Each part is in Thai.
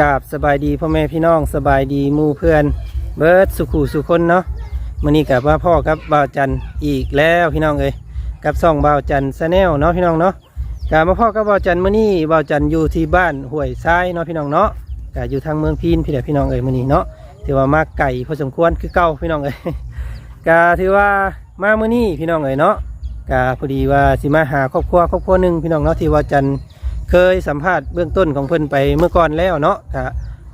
กราบสบายดีพ่อแม่พี่น้องสบายดีมู่เพื่อน เบิร์ดสุขูสุคนเนาะมื้อนี้กับว่าพ่อกับบ่าวจันอีกแล้วพี่น้องเอ้ยกับซ่องบ่าวจันแนลเนาะพี่น้องเนาะกามาพ่อกับบ่าวจันมื้อนี้บ่าวจันอยู่ที่บ้านห้วยทรายเนาะพี่น้องเนาะกาอยู่ทางเมืองพีนพี่เด็พี่น้องเอ้ยมื้อนี้เนาะถือว่ามาไก่พอสมควรคือเก่าพี่น้องเอ้ยกาถือว่ามามื้อนี้พี่น้องเอ้ยเนาะกาพอดีว่าสิมาหาครอบครัวครอบครัวหนึ่งพี่น้องเนาะที่ว่าจัน เคยสัมภาษณ์เบื้องต้นของเพิ่นไปเมื่อก่อนแล้วเนาะกะ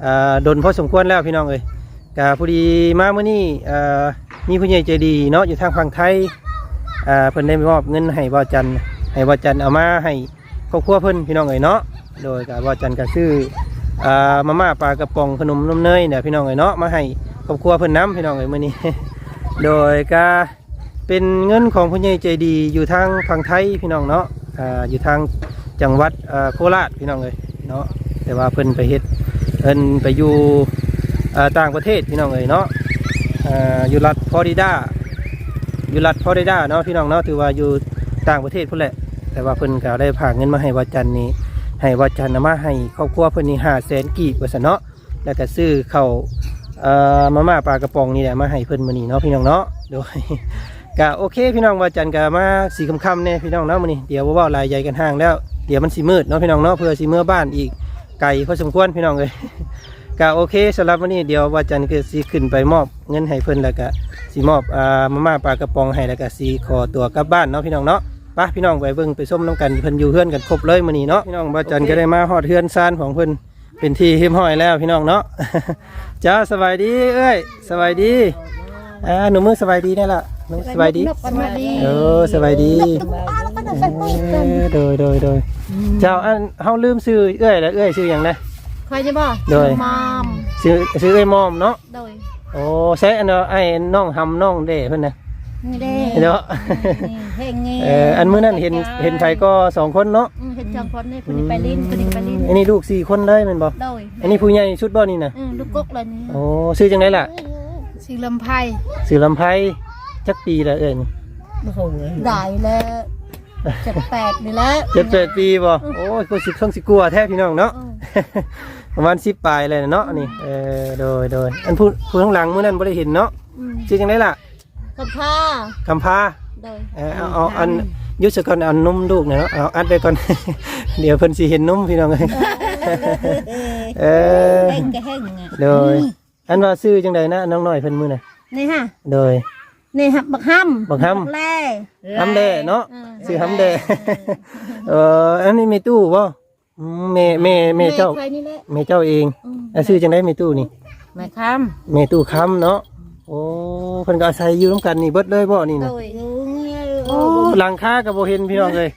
อ่าดนพอสมควรแล้วพี่น้องเอ้ยกะพอดีมาเมื่อนี้อ่ามีผู้ใหญ่ใจดีเนาะอยู่ทางฝั่งไทยเพิ่นได้มอบเงินให้บ่าวจันให้บ่าวจันเอามาให้ครอบครัวเพิ่นพี่น้องเอ้ยเนาะโดยกะบ่าวจันก็ซื้ออมาม่าปลากระป๋องขนมนมเนยเนี่ยพี่น้องเอ้ยเนาะมาให้ครอบครัวเพิ่นน้ำพี่น้องเอ้ยมื้อนี้ โดยกะเป็นเงินของผู้ใหญ่ใจดีอยู่ทางฝั่งไทยพี่น้องเนาะออยู่ทาง จังหวัดโคราชพี่น้องเลยเนาะแต่ว่าเพิ่นไปเฮ็ดเพิ่นไปอยู่ต่างประเทศพี่น้องเลยเนาะอยู่รัฐฟลอริดาอยู่รัฐฟลอริดาเนาะพี่น้องเนาะถือว่าอยู่ต่างประเทศพุ่นแหละ แต่ว่าเพิ่นก็ได้ผ่ากเงินมาให้วัดจันนี้ ให้วัดจันนมาให้ครอบครัวเพิ่นนี่ห้าแสนกีบว่าซั่นเนาะแล้วก็ซื้อข้าเอ่อมาม่าปลากระป๋องนี่แหละมาให้เพิ่นมื้อนี้เนาะพี่น้องเนาะโดยก็โอเค พี่น้องว่าจันก็มาสีคำๆเนี่ยพี่น้องเนาะมื้อนี้เดี๋ยวว่าเว้าลายใหญ่กันห่างแล้ว เดี๋ยวมันสิมืดเนาะพี่น้องเนาะเพื่อสิเมื่อบ้านอีกไกลพอสมควรพี่น้องเลยก็โอเคสำหรับวันนี้เดี๋ยวว่าจันก็สิขึ้นไปมอบเงินให้เพิ่นแล้วก็สิมอบอ่ามาม่าปลากระป๋องให้แล้วก็สิขอตัวกลับบ้านเนาะพี่น้องเนาะไปพี่น้องไปเบิ่งไปส้มน้ำกันเพิ่นอยู่เฮือนกันครบเลยมื้อนี้เนาะพี่น้องว่าจันก็ได้มาฮอดเฮือนซานของเพิ่นเป็นที่เรียบร้อยแล้วพี่น้องเนาะจ้าสบายดีเอ้ยสบายดีอ่าหนูมือสบายดีได้ละหนูสบายดีสวัสดีเออสบายดี เออโดยโดยโดยเจ้าอันเฮาลืมซื้อเอ้ยแล้วเอ้ยซื้ออย่างนะ คอยจะบอกโดย มอมซื้อซื้อเอ้ยมอมเนาะโดยโอ้ใช้อันเนาะไอ้น้องหำน้องเด้เพิ่นนะนี่เด้เนาะนี่เพ่งนี่เอออันมื้อนั้นเห็นเห็นไผก็สองคนเนาะอืมเห็นจังคนนี่คนนี้ไปลิ้นคนนี้ไปลิ้นอันนี้ลูกสี่คนเลยแม่นบ่โดยอันนี้ผู้ใหญ่ชุดบ่นี่น่ะอืมลูกกกเลยนี่โอ้ซื้อจังไดล่ะสีลำไพรซื้อลำไผจักปีละเอ้ยนี่ ได้แล้ว เจ็ดแปดนี่แหล้วเจ็ดแปดปีบ่โอ้ยก็สิบช่องสิกลัวแท้พี่น้องเนาะประมาณสิบปลายเลยเนาะนี่เออโดยโดยอันผู้ผู้ข้างหลังมื้อนั้นบ่ได้เห็นเนาะชื่อจังไดล่ะกับผ้ากำพร้าโดยเออเอาเอาอันยุดสก่อนเอานุ่มลูกหน่อยเนาะเอาอัดไปก่อนเดี๋ยวเพิ่นสิเห็นนุ่มพี่น้องเอ้ยเออเพ่งก็เพ่งอะโดยอันว่าซื้อจังไดนะน้องน้อยเพิ่นมื้อน่ะนี่ฮะโดย นี่ฮะบักห้ำบักหำแล่หำแดเนาะอืมซื้อหำแดเอออันนี้มีตู้บ่อืมแม่แม่แม่เจ้าใครนี่แหละแม่เจ้าเองอืมแล้วซื้อจังได๋มีตู้นี่แม่คแม่ตู้ค้ำเนาะโอ้เพิ่นก็อาศัยอยู่ร่วมกันนี่เบิดเลยบ่นี่ำโดนะยโอ้หลังคาก็บ่เห็นพี่น้องเลย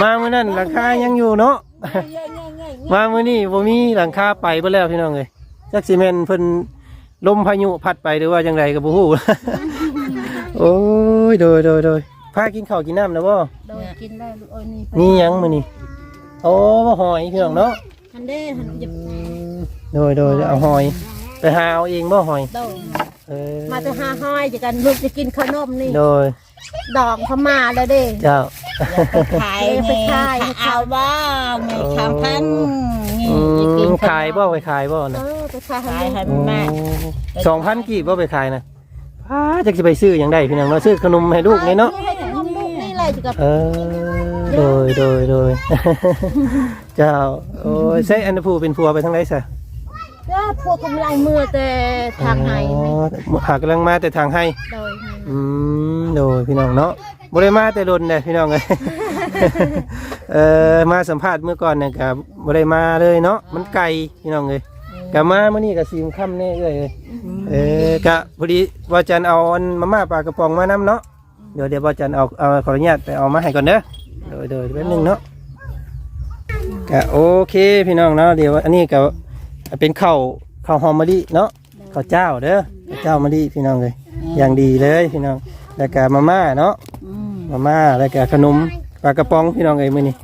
มามื้อนั้นหลังคายังอยู่เนาะมามื้อนี้บ่มีหลังคาไปเบิดแล้วพี่น้องเลยจักสิแม่นเพิ่นลมพายุพัดไปหรือว่าจังไดก็บ่ฮู้ โอ้ยโดยโดยโดยพากินข้าวกินน้ำแล้วบ่โดยกินได้ลูกโอ้ยนี่นี่หยังมื้อนี้โอ้บ่หอยพี่น้องเนาะทันเด้ทันจะโดยโดยเอาหอยไปหาเอาเองบ่หอยโดยเออมาจะหาห้อยจะกันลูกจะกินขนมนี่โดยดอกเขามาแล้วเด้เจ้า ขายไปขายเอาบ้างไงคำพันอืมขายบ่ไปขายบ่เอนะอไปขายให้ให้แม่สองพันกีบบ่ไปขายนะ พาจะสิไปซื้ออย่างใดพี่น้องเนาะซื้อขนมให้ลูกนี่เนาะให้ขนมลูกนี่เลยจะกับเออโดยโดยโดย เจ้าโอ้ยใช่อันนผู้เป็นผัวไปทางไหนซะก็พวกกำลังมือแต่ทางไหนอ๋อหากำลังมาแต่ทางให้ โดยอืมโดยพี่น้องเนาะบ่ได้มาแต่ดนเด้พี่น้องเอ้ยเออมาสัมภาษณ์เมื่อก่อนเนี่ยก็บ่ได้มาเลยเนาะมันไกลพี่น้องเอ้ย ก็มามื้อนี้ก็สิมค่ำแน่เอ้ยเอ้ยเออกะพอดีว่าจันเอาอันมาม่าปลากระป๋องมานํเนาะเดี๋ยวเดี๋ยวว่าจันเอาเอาขออนุญาตไปเอามาให้ก่อนเด้อโดยโดยแป๊บหนึงเนาะก็โอเคพี่น้องเนาะเดี๋ยวอันนี้ก็เป็นข้าวข้าวหอมมะลิเนาะข้าวเจ้าเด้อข้าวเจ้ามะลิพี่น้องเลยอย่างดีเลยพี่น้องแล้วก็มาม่าเนาะมาม่าแล้วก็ขนมปลากระป๋องพี่น้องเอ้ยมื้อนี้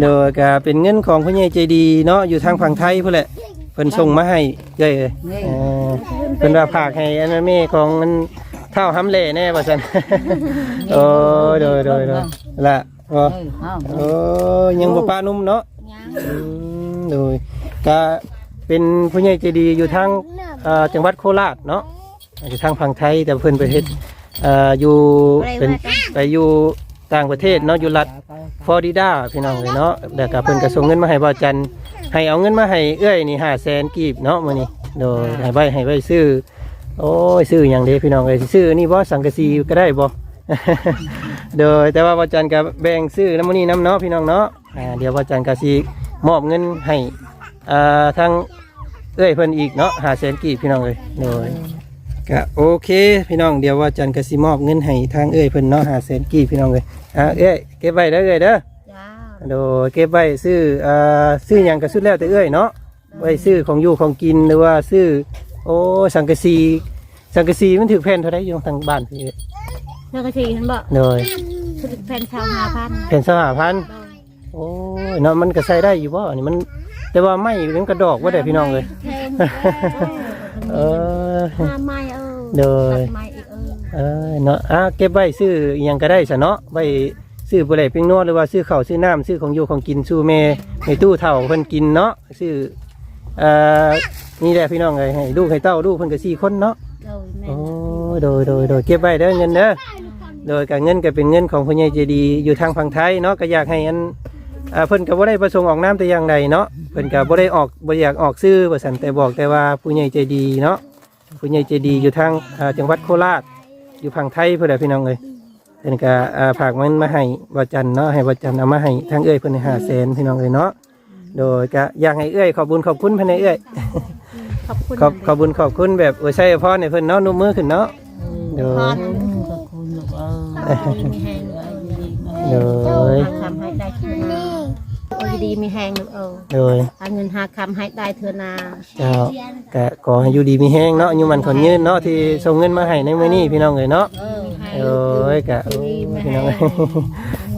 โดยก็เป็นเงินของผู้ใหญ่ใจดีเนาะอยู่ทางฝั่งไทยพุ่นแหละ เพิ่นส่งมาให้เอ้ยเอ้ยเออเพิ่นว่าฝากให้อันนั้นแม่ของมันเท่าห้ำเล่แน่ว่าซั่น โอ้ยโดยโดยโดยละบ่โอ้ยยังบ่ปานุ่มเนาะอืมโดยก็เป็นผู้ใหญ่ใจดีอยู่ทางเอ่อจังหวัดโคราชเนาะอยู่ทางฝั่งไทยแต่เพิ่นไปเฮ็ดเอ่ออยู่เป็นไปอยู่ต่างประเทศเนาะอยู่รัฐฟลอริดาพี่น้องเลยเนาะแล้วก็เพิ่นก็ส่งเงินมาให้บ่าวจัน ให้เอาเงินมาให้เอ้อยนี่500,000กีบเนาะมื้อนี้โดยให้ไว้ให้ไว้ซื้อ โอ้ยซื้ออย่างเดีพี่น้องเลยซื้อนี่บ่สังกะสีก็ได้บ่ โดยแต่ว่าวันจันทร์กับแบ่งซื้อน้ำมันนี่น้ำเนาะพี่น้องเนาะอ่าเดี๋ยววันจันทร์ก็สิมอบเงินให้อ่าทางเอ้ยเพิ่นอีกเนาะหาแสนกีบพี่น้องเลยโดยก็โอเค พี่น้องเดี๋ยววันจันทร์ก็สิมอบเงินให้ทางเอ้ยเพิ่นเนาะหาแสนกีบพี่น้องเลยอ่าเอ้ยเก็บไว้เด้อเอ้ยเด้อจ้า โดยเก็บไว้ซื้ออ่าซื้อหยังก็สุดแล้วแต่เอ้ยเนาะไว้ซื้อของอยู่ของกินหรือว่าซื้อ โอ้สังกะสีสังกะสีมันถือแผ่นเท่าไรอยู่ทางบ้านพี่เอ้ยเรื่องกระชีฉันบอกโดยคือแฟนชาวนาพันแผ่นสหพันธ์โอ้ยเนาะมันก็ใส่ได้อยู่บ่นี่มัน แต่ว่าไม่มันกระดอกว่าได้พี่น้องเลย เทมเออมาไม้เออโดย ตัไม้อีกเออเออเนาะอะเก็บไว้ซื้ออหยังก็ได้ซะเนาะไว้ ซื้อบุหรี่ปิ้งนวดหรือว่าซื้อข้าวซื้อน้ำซื้อของอยู่ของกินสู่แม่ในตู้เฒ่าเพิ่นกินเนาะซื้อเอ่อนี่แหละพี่น้องเลยให้ลูกให้เต้าลูกเพิ่นก็สี่คนเนาะโดยแม่โอ้โดยโดยโดยเก็บไว้เด้อเงินเด้อโดยการเงินก็เป็นเงินของผู้ใหญ่ใจดีอยู่ทางฝั่งไทยเนาะก็อยากให้อันอ่าเพิ่นก็บ่ได้ประสงค์ออกน้ำแต่อย่างใดเนาะเพิ่นก็บ่ได้ออกบ่อยากออกซื้อว่าซั่นแต่บอกแต่ว่าผู้ใหญ่ใจดีเนาะผู้ใหญ่ใจดีอยู่ทางอ่าจังหวัดโคราชอยู่ฝั่งไทยเพิ่นแหละพี่น้องเอ้ย เพิ่นก็อ่าฝากมันมาให้บ่จันเนาะให้บ่จันเอามาให้ทางเอ้ยเพิ่น5แสนพี่น้องเอ้ยเนาะโดยก็อยากให้เอ้ยขอบบุญขอบคุณเพิ่นให้เอ้ยขอบคุณขอบขอบบุญขอบคุณแบบอวยชัยอวยพรให้เพิ่นเนาะนุ่มมือขึ้นเนาะโดยพรขอบคุณลูกเออมีแหงเลยโดย หาคำให้ได้เถื่อนาโอ้ย ดีมีแหงลูกเออโดยหาเงินหาคำให้ได้เถื่อนาเจ้าก็ขอให้อยู่ดีมีแห้งเนาะอายู่มันคนยืนเนาะที่ส่งเงินมาให้ในมื้อนี้พี่น้องเอ้ยเนาะเออให้โอ้ยกะโอ้ยพี่น้องเอ้ย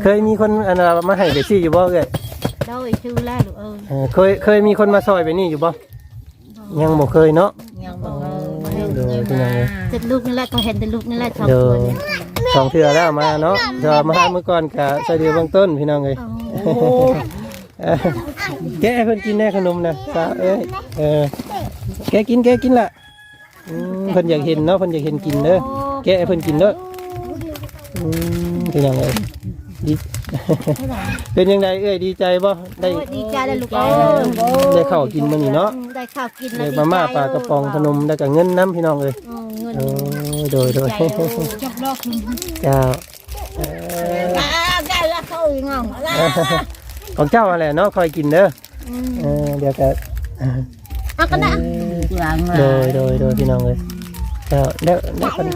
เคยมีคนอันน่ะมาให้ไปซี่อยู่บ่เอ้ยโดยชื่อแรกลูกเออเออเคยเคยมีคนมาซอยไปนี่อยู่บ่ยังบ่เคยเนาะ ยังบอกโอ้เออยโดยพี่น้องเอ้ยเจ็ดลูกนี่แหละต้องเห็นแต่ลูกนี่แหละชอบเด้อตัวเนี่ยสองเทื่อแล้วมาเนาะเทื่อมาหามื้อก่อนกะใส่เดียวเบื้องต้นพี่น้องเอ้ยโอ้โหเออ แกะให้เพิ่นกินแน่ขนมนะสาเอ้ยเออแกะกินแกะกินล่ะอืมเพิ่นอยากเห็นเนาะเพิ่นอยากเห็นกินเด้อแกะให้เพิ่นกินเด้ออืมเป็นยังไงดีเป็นยังไงเอ้ยดีใจบ่ได้โอ้ยดีใจเลยลูกเออได้ข้าวกินมื้อนี้เนาะได้ข้าวกินได้แล้วมาม่าปลากระป๋องขนมได้กับเงินน้ำพี่น้องเอ้ยเออเงินโอ้ยโดยโดยใจเออจับลอกคุณเจ้าเอ่ออ่าได้ละเขาอีกงงละ ของเจ้าอะไรเนาะคอยกินเด้ออืมเออเดี๋ยวก็เออเอากันนะหลังโดยโดยโดยพี่น้องเลยเจ้าเด้อเด้อคน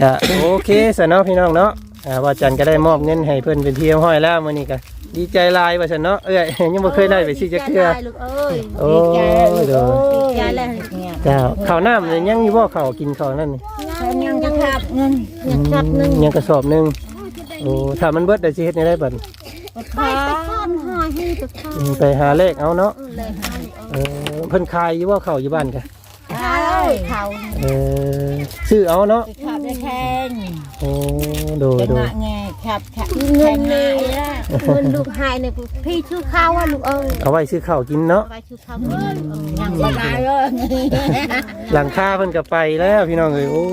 ก็โอเคสนเนาะพี่น้องเนาะอ่าว่าจันก็ได้มอบเงินให้เพิ่นเป็นเที่ยวห้อยแล้วมื้อนี้ก็ดีใจหลายว่าซั่นเนาะเอ้ยยังบ่เคยได้ไปสิจักเทื่อได้ลูกเอ้ยโอ้ดีใจยโดยดีใจเลยเนี่ยเจ้าข้าวน้ำเนี่ยยังอยู่บ่ข้าวกินข้าวนั่นนี่ยังจะขับเงินยังขับหนึงยังกระสอบหนึงโอ้ถ้ามันเบิดได้สิเฮ็ดในได้บัด ไปไปข้อนหอยให้ตะข้าอืมไปหาเลขเอาเนาะเลยหาลูกเออเพิ่นขายอยู่บ่ข้าวอยู่บ้านกะเอ้ยเขาเออซื้อเอาเนาะขับได้แข่งโอ้โดยเป็นโดหยน้าไงขับขับเงินเลยเงินลูกหายเนี่ยพี่ชื่อข้าวว่าลูกเอ้ยเอาไว้ซื้อข้าวกินเนาะไปชื่อข้าวเงินยังสบายเลยหลังคาเพิ่นก็ไปแล้วพี่น้องเอ้ยโอ้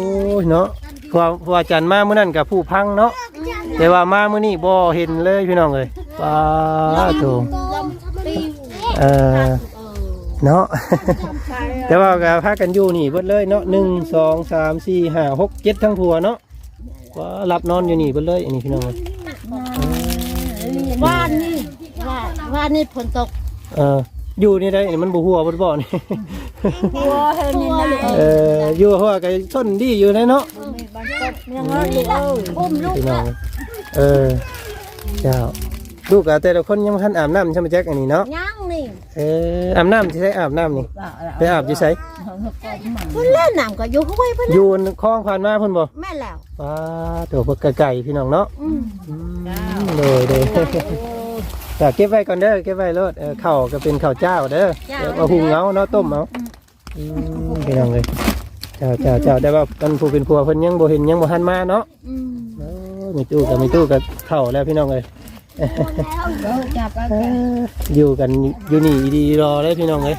ยเนาะเพราะว่าเพราะว่าจันมามื้อนั้นกับผู้พังเนาะ แต่ว่ามามื้อนี้บ่เห็นเลยพี่น้องเอ้ยป้าโถเออเนาะ แต่ว่าก็พากันอยู่นี่เบิดเลยเนาะ1 2 3 4 5 6 7ทั้งผัวเนาะว่ารับนอนอยู่นี่เบิดเลยอันนี้พี่น้องเอ้ยว่านนี่ว่าว่านนี่ฝนตกเอออยู่นี่ได้นี่มันบ่หัวบ่บ่นี่หัวเฮานี่นะเอออยู่เพราะว่าก็ต้นดีอยู่เลยเนาะยังไงลูกเอ้ยอุ้มลูกพี่น้อง เออ เจ้า ลูกอะแต่ละคนยังบ่ทันอาบน้ำใช่ไหมแจ็คอันนี้เนาะ ยังนี่เออ อาบน้ำที่ใช้อาบน้ำนี่ ไปอาบที่ใช้เพิ่นเล่นน้ำก็อยู่ห้วยเพิ่นอยู่คลองผ่านมาเพิ่นบ่แม่แล้ว ว้าตัวเพิ่นไก่พี่น้องเนาะอืมอืมเลยเลยจ้าเก็บไว้ก่อนเด้อ เก็บไว้รถเออข้าวก็เป็นข้าวเจ้าเด้อเดี๋ยวมาหุงเอาเนาะต้มเอาอืมพี่น้องเลยเจ้าเจ้าเจ้าแต่ว่ากันผู้เป็นผัวเพิ่นยังบ่เห็นยังบ่ทันมาเนาะ อืม โอ้ยมีตู้กับมีตู้กับเข้าแล้วพี่น้องเลยจับเอาเอ้ออยู่กันอยู่นี่ดีรอเลยพี่น้องเลย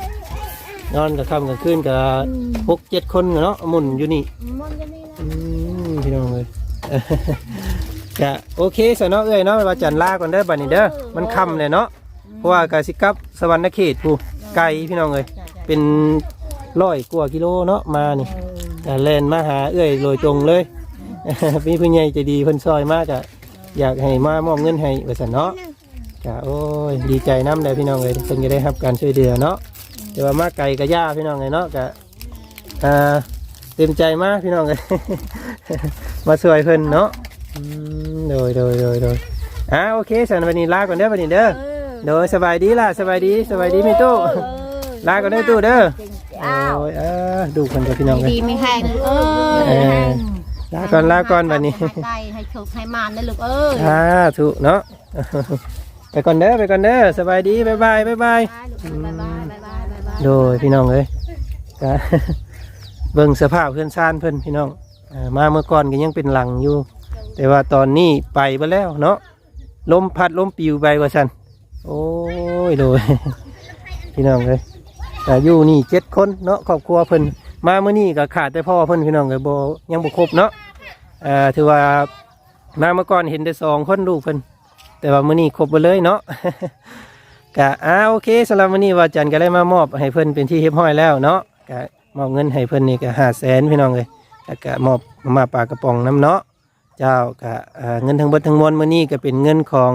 นอนกับค่ำกับคืนกับหกเจ็ดคนเนาะหมุนอยู่นี่มันก็นี่แหละอืมพี่น้องเลยจะโอเคสเนาะเอ้ยเนาะว่าจันลาก่อนเด้อบัดนี้เด้อมันค่ำเลยเนาะเพราะว่ากาสิกลับสวรรณเขตผู้ไกลพี่น้องเลยเป็นร้อยกว่ากิโลเนาะมานี่แต่แลนมาหาเอ้ยโดยตรงเลย พี่ผู้ใหญ่ใจดีเพิ่นซอยมากอะอยากให้มามอบเงินให้ว่าซั่นเนาะกะโอ้ยดีใจน้ำเลยพี่น้องเลยเพิ่นจะได้รับการช่วยเหลือเนาะแต่ว่ามาไกลกะย่าพี่น้องเลยเนาะกะอ่าเต็มใจมากพี่น้องเลย มาช่วยเพิ่นเนาะอืมโดยโดยโดยโดยอ่าโอเคสันวันนี้ลาก่อนเด้อวันนี้เด้อโดยสบายดีล่ะสบายดีสบายดีไหม่ตู้ลาก่อนเด้อตู้เด้อโอ้ยเออดูคนกับพี่น้องเลยดีไม่แห้งเออเออ ลาก่อนลาก่อนวันนี้ให้ได้ให้โชคให้มานนะลูกเอ้ยอ่าถูกเนาะไปก่อนเด้อไปก่อนเด้อสบายดีบ๊ายบายบ๊ายบายบายบายบายบายบายบายโดยพี่น้องเลยก็เบิ่งสภาพเพื่อนซ่านเพื่อนพี่น้องอ่ามาเมื่อก่อนก็ยังเป็นหลังอยู่ แต่ว่าตอนนี้ไปไปแล้วเนาะลมพัดลมปิวไปว่าสันโอ้ยโดยพี่น้องเลยแต่อยู่นี่เจ็ดคนเนาะครอบครัวเพิ่น มาเมื่อนี้ก็ขาดแต่พ่อเพิ่อนพี่น้องเลยบ่ยังบ่ครบเนาะเอ่อถือว่ามาเมื่อก่อนเห็นแต่สองคนลูกเพิ่อนแต่ว่าเมื่อนี้ครบไปเลยเนาะก็อ่าโอเคสำหรับวันนี้ว่าจันก็ได้มามอบให้เพิ่อนเป็นที่เรียบร้อยแล้วเนาะก็มอบเงินให้เพิ่อนนี่ก็ห้าแสนพี่น้องเลยแล้วก็มอบมาปลากระป๋องน้ำเนาะเจ้าก็เงินทั้งเบิดทั้งมวลมื้อนี้ก็เป็นเงินของ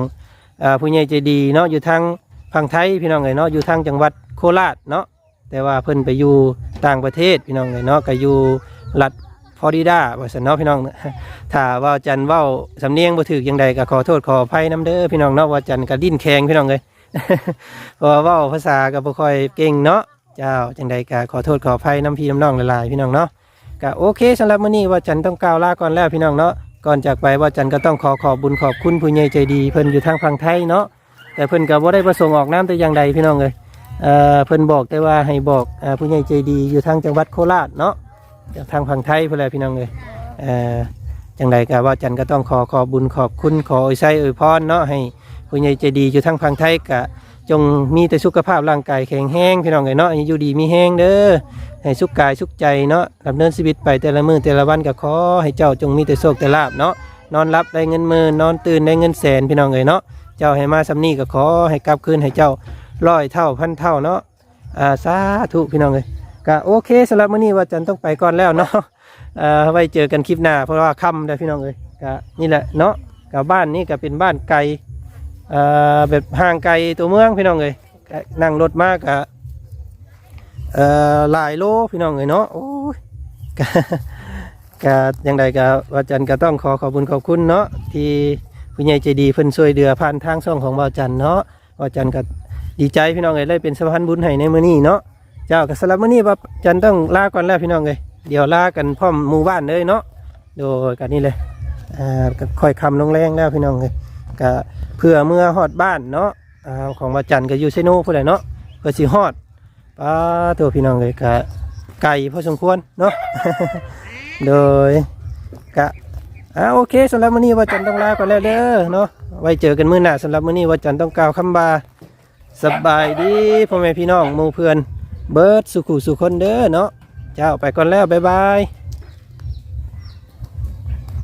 อผู้ใหญ่ใจดีเนาะอยู่ทางฝั่งไทยพี่น้องเลยเนาะอยู่ทางจังหวัดโคราชเนาะ แต่ว่าเพิ่นไปอยู่ต่างประเทศพี่น้องเลยเนาะก็อยู่รัฐฟลอริดาว่าซั่นเนาะพี่น้อง ถ้าว่าจันเว้าสำเนียงบ่ถูกจังใดก็ขอโทษขออภัยนํเด้อพี่น้องเนาะว่าจันก็ดิ้นแข็งพี่น้องเลยเพราะว่าเว้าภาษาก็บ่ค่อยเก่งเนาะเจ้าจังใดก็ขอโทษขออภัยน้ำพี่น้ำน้องหลายๆพี่น้องเนาะก็โอเคสำหรับมื้อนี้ว่าจันต้องกล่าวลาก่อนแล้วพี่น้องเนาะก่อนจากไปว่าจันก็ต้องขอขอบบุญขอบคุณผู้ใหญ่ใจดีเพิ่นอยู่ทางฝั่งไทยเนาะแต่เพิ่นก็บ่ได้ประสงค์ออกน้ำแต่อย่างใดพี่น้องเลย เพิ่นบอกแต่ว่าให้บอกอผู้ใหญ่ใจดีอยู่ทางจังหวัดโคราชเนาะจากทางฝั่งไทยพุ่นแหละพี่น้องเลยเอ่อจังใดก็ว่าจันก็ต้องขอขอบบุญขอบคุณขออวยไสอวยพรเนาะให้ผู้ใหญ่ใจดีอยู่ทางฝั่งไทยก็จงมีแต่สุขภาพร่างกายแข็งแรงพี่น้องไงเนาะอายุดีมีแห้งเด้อให้สุขกายสุขใจเนาะดำเนินชีวิตไปแต่ละมือแต่ละวันก็ขอให้เจ้าจงมีแต่โชคแต่ลาบเนาะนอนรับได้เงินหมื่นนอนตื่นได้เงินแสนพี่น้องไงเนาะเจ้าให้มาสำนีก็ขอให้กลับคืนให้เจ้า ร้อยเท่าพันเท่าเนาะอ่าสาธุพี่น้องเลยก็โอเคสำหรับมื้อนี้ว่าจันต้องไปก่อนแล้วเนาะอ่อไว้เจอกันคลิปหน้าเพราะว่าค่ำแล้วพี่น้องเลยก็นี่แหละเนาะกับบ้านนี่ก็เป็นบ้านไกลอ่อแบบห่างไกลตัวเมืองพี่น้องเลยนั่งรถมากอะเอ่อหลายโลพี่น้องเลยเนาะโอ้ยก็ก็ยังไงก็ว่าจันก็ต้องขอขอบคุณขอบคุณเนาะที่ผู้ใหญ่ใจดีเพิ่นช่วยเดือผ่านทางช่องของบ่าวจันเนาะบ่าวจันก็ ดีใจพี่น้องเลยได้เป็นสะพานบุญให้ในมื้อนี้เนาะเจ้าก็สำหรับมื้อนี้บ่าจันต้องลาก่อนแล้วพี่น้องเลยเดี๋ยวลากันพร้อมหมู่บ้านเลยเนาะโดยกันนี่เลยอ่าก็ค่อยคำลงแรงแล้วพี่น้องเลยก็เพื่อเมื่อฮอดบ้านเนาะอ่าของวาจันก็อยู่เซโน่ผู้ใดเนาะเพื่อสิฮอดป้าตัวพี่น้องเลยกะไก่พอสมควรเนาะโดยกะอ่าโอเคสำหรับมื้อนี้วาจันต้องลาก่อนแล้วเด้อเนาะไว้เจอกันมื้อหน้าสำหรับมื้อนี้วาจันต้องกล่าวคำบา สบายดีพ่อแม่พี่น้องหมู่เพื่อนเบิร์ดสุขุสุคนเด้อเนาะเจ้าไปก่อนแล้วบ๊ายบาย